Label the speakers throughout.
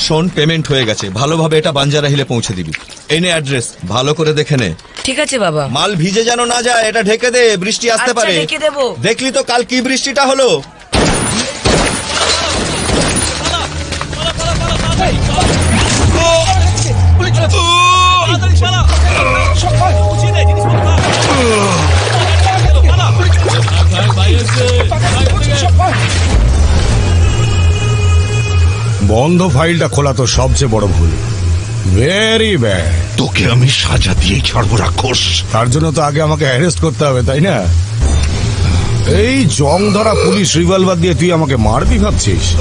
Speaker 1: শোন পেমেন্ট হয়ে গেছে। ভালোভাবে এটা বাঞ্জারা হিলে পৌঁছে দিবি। এনে অ্যাড্রেস ভালো করে দেখে নে।
Speaker 2: ঠিক আছে বাবা।
Speaker 1: মাল ভিজে যেন না যায় এটা ঢেকে দে বৃষ্টি আসতে
Speaker 2: আচ্ছা,
Speaker 1: পারে। দেখলি তো কাল কি বৃষ্টিটা হলো?
Speaker 3: বন্ধ ফাইলটা খোলা তো সবচেয়ে বড় ভুল। ভেরি ব্যাড
Speaker 4: তোকে আমি সাজা দিয়েই ছাড়বো রাক্ষস।
Speaker 3: তার জন্য তো আগে আমাকে অ্যারেস্ট করতে হবে তাই না? এই জং ধরা পুলিশ রিভলভার দিয়ে তুই আমাকে মারবি ভাবছিস?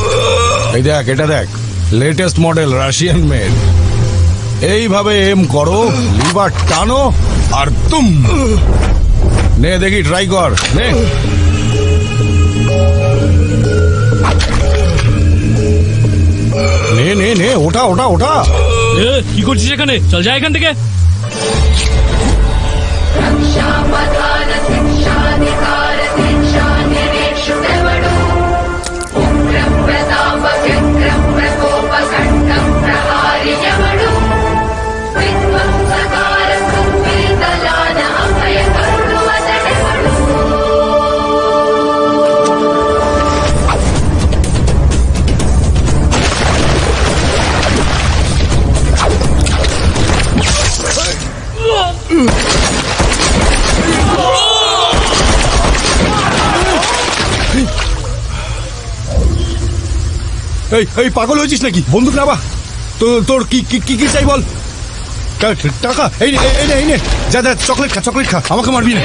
Speaker 3: এই দেখ এটা দেখ। লেটেস্ট মডেল রাশিয়ান মেড এইভাবে এম করো লিভার টানো আর তুম। নে দেখি ট্রাই কর। নে। নে নে নে ওটা ওটা ওটা
Speaker 5: কি করছিস এখানে? চল যা এখান থেকে।
Speaker 3: এই এই পাগল হয়েছিস নাকি? বন্দুক নাবা তো তোর কি কি কি চাই বল? টাকা এই নে, এই নে এই নে। যা চকলেট খা চকলেট খা। আমাকে মারবি না।